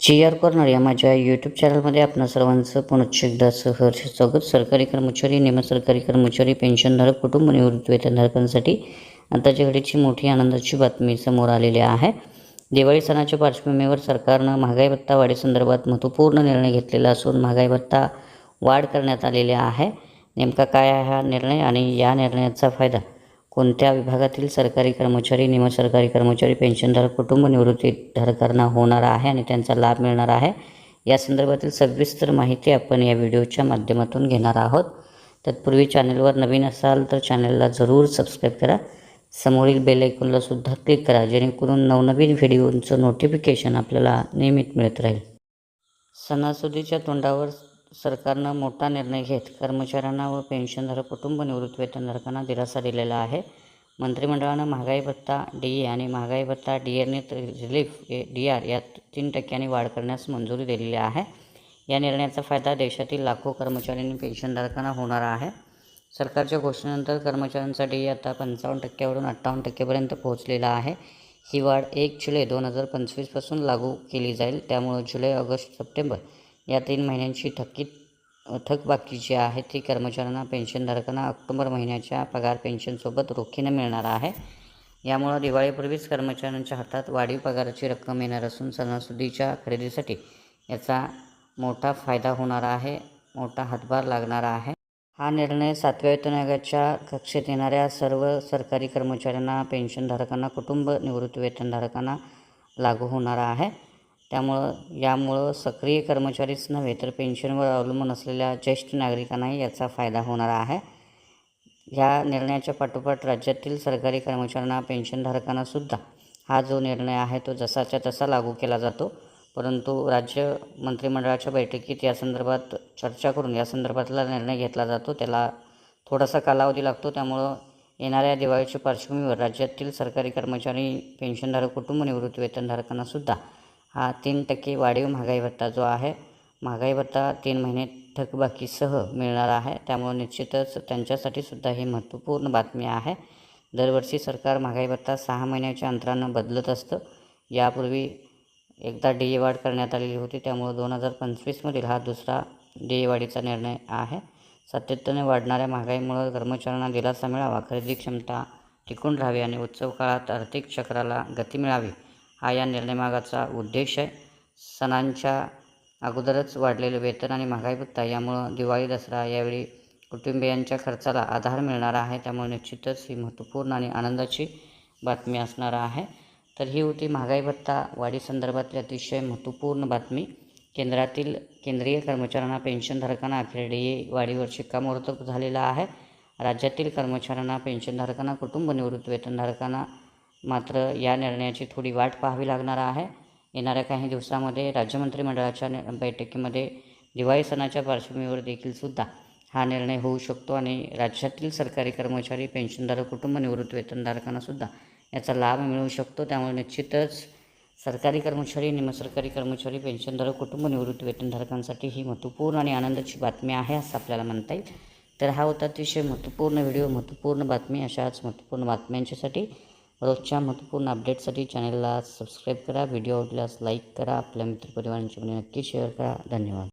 जी R corner या माझ्या YouTube चॅनलमध्ये आपण सर्वांचं पुनश्च एकदा सहर्ष स्वागत. सरकारी कर्मचारी निमसरकारी कर्मचारी पेन्शनधारक कुटुंब निवृत्त वेतनधारकांसाठी आताच्या घडीची मोठी आनंदाची बातमी समोर आलेली आहे. दिवाळी सणाच्या पार्श्वभूमीवर सरकारनं महागाई भत्ता वाढीसंदर्भात महत्त्वपूर्ण निर्णय घेतलेला असून महागाई भत्ता वाढ करण्यात आलेली आहे. नेमका काय आहे हा निर्णय आणि या निर्णयाचा फायदा? कोणत्या विभागातील सरकारी कर्मचारी निमसरकारी कर्मचारी पेन्शनधारक कुटुंब निवृत्तीधारकांना होणार आहे आणि त्यांचा लाभ मिळणार आहे? या संदर्भातील सविस्तर माहिती आपण या व्हिडिओच्या माध्यमातून घेणार आहोत. तत्पूर्वी चॅनलवर नवीन असाल तर चॅनलला जरूर सबस्क्राईब करा. समोरील बेल ऐकूनला सुद्धा क्लिक करा जेणेकरून नवनवीन व्हिडिओंचं नोटिफिकेशन आपल्याला नियमित मिळत राहील. सणासुदीच्या तोंडावर सरकारनं मोठा निर्णय घेत कर्मचाऱ्यांना व पेन्शनधारक कुटुंब निवृत्तीवेतनधारकांना दिलासा दिलेला आहे. मंत्रिमंडळानं महागाई भत्ता डी ए आणि महागाई भत्ता डी एरने रिलीफ डी आर यात तीन टक्क्यांनी वाढ करण्यास मंजुरी दिलेली आहे. या निर्णयाचा फायदा देशातील लाखो कर्मचारी आणि पेन्शनधारकांना होणार आहे. सरकारच्या घोषणेनंतर कर्मचाऱ्यांचा डी आता पंचावन्न टक्क्यावरून अठ्ठावन्न टक्केपर्यंत पोहोचलेला आहे. ही वाढ एक जुलै दोन हजार पंचवीसपासून लागू केली जाईल. त्यामुळे जुलै ऑगस्ट सप्टेंबर या तीन महिन्यांची थकीत थकबाकी जी आहे. ती कर्मचाऱ्यांना पेन्शनधारकांना ऑक्टोबर महिन्याच्या पगार पेन्शनसोबत रोखीनं मिळणार आहे. यामुळं दिवाळीपूर्वीच कर्मचाऱ्यांच्या हातात वाढीव पगाराची रक्कम येणार असून सणासुदीच्या खरेदीसाठी याचा मोठा फायदा होणार आहे मोठा हातभार लागणार आहे. हा निर्णय सातव्या वेतन आयोगाच्या कक्षेत येणाऱ्या सर्व सरकारी कर्मचाऱ्यांना पेन्शनधारकांना कुटुंब निवृत्ती वेतनधारकांना लागू होणार आहे. त्यामुळं यामुळं सक्रिय कर्मचारीच नव्हे तर पेन्शनवर अवलंबून असलेल्या ज्येष्ठ नागरिकांनाही याचा फायदा होणार आहे. ह्या निर्णयाच्या पाठोपाठ राज्यातील सरकारी कर्मचाऱ्यांना पेन्शनधारकांना सुद्धा हा जो निर्णय आहे तो जसाच्या तसा लागू केला जातो. परंतु राज्य मंत्रिमंडळाच्या बैठकीत या संदर्भात चर्चा करून या संदर्भातला निर्णय घेतला जातो त्याला थोडासा कालावधी लागतो. त्यामुळं येणाऱ्या दिवाळीच्या पार्श्वभूमीवर राज्यातील सरकारी कर्मचारी पेन्शनधारक कुटुंब निवृत्ती वेतनधारकांनासुद्धा हा तीन टक्के वाढीव महागाई भत्ता जो आहे महागाई भत्ता तीन महिने थकबाकीसह मिळणार आहे. त्यामुळे निश्चितच त्यांच्यासाठी सुद्धा ही महत्त्वपूर्ण बातमी आहे. दरवर्षी सरकार महागाई भत्ता सहा महिन्याच्या अंतरानं बदलत असतं. यापूर्वी एकदा डी ए वाढ करण्यात आलेली होती त्यामुळे दोन हजार पंचवीसमधील हा दुसरा डी ए वाढीचा निर्णय आहे. सातत्याने वाढणाऱ्या महागाईमुळं कर्मचाऱ्यांना दिलासा मिळावा खरेदी क्षमता टिकून राहावी आणि उत्सव काळात आर्थिक चक्राला गती मिळावी हा या निर्णयमागाचा उद्देश आहे. सणांच्या अगोदरच वाढलेले वेतन आणि महागाई भत्ता यामुळं दिवाळी दसरा यावेळी कुटुंबियांच्या खर्चाला आधार मिळणार आहे. त्यामुळे निश्चितच ही महत्त्वपूर्ण आणि आनंदाची बातमी असणार आहे. तर ही होती महागाई भत्ता वाढीसंदर्भातली अतिशय महत्त्वपूर्ण बातमी. केंद्रातील केंद्रीय कर्मचाऱ्यांना पेन्शनधारकांना अखेर डी ए वाढीवर शिक्कामोर्तब झालेला आहे. राज्यातील कर्मचाऱ्यांना पेन्शनधारकांना कुटुंब निवृत्त वेतनधारकांना मात्र या निर्णयाची थोडी वाट पाहावी लागणार आहे. येणाऱ्या काही दिवसामध्ये राज्य मंत्रिमंडळाच्या बैठकीमध्ये दिवाळी सणाच्या पार्श्वभूमीवर देखील सुद्धा हा निर्णय होऊ शकतो आणि राज्यातील सरकारी कर्मचारी पेन्शनधारक कुटुंब निवृत्ती वेतनधारकांनासुद्धा याचा लाभ मिळू शकतो. त्यामुळे निश्चितच सरकारी कर्मचारी निमसरकारी कर्मचारी पेन्शनधारक कुटुंब निवृत्ती वेतनधारकांसाठी ही महत्त्वपूर्ण आणि आनंदाची बातमी आहे असं आपल्याला म्हणता येईल. तर हा होता अतिशय महत्त्वपूर्ण व्हिडिओ महत्त्वपूर्ण बातमी. अशाच महत्त्वपूर्ण बातम्यांच्यासाठी रोजच्या महत्त्वपूर्ण अपडेटसाठी चॅनलला सबस्क्राईब करा व्हिडिओ आवडल्यास लाईक करा आपल्या मित्रपरिवारांच्यामध्ये नक्की शेअर करा. धन्यवाद.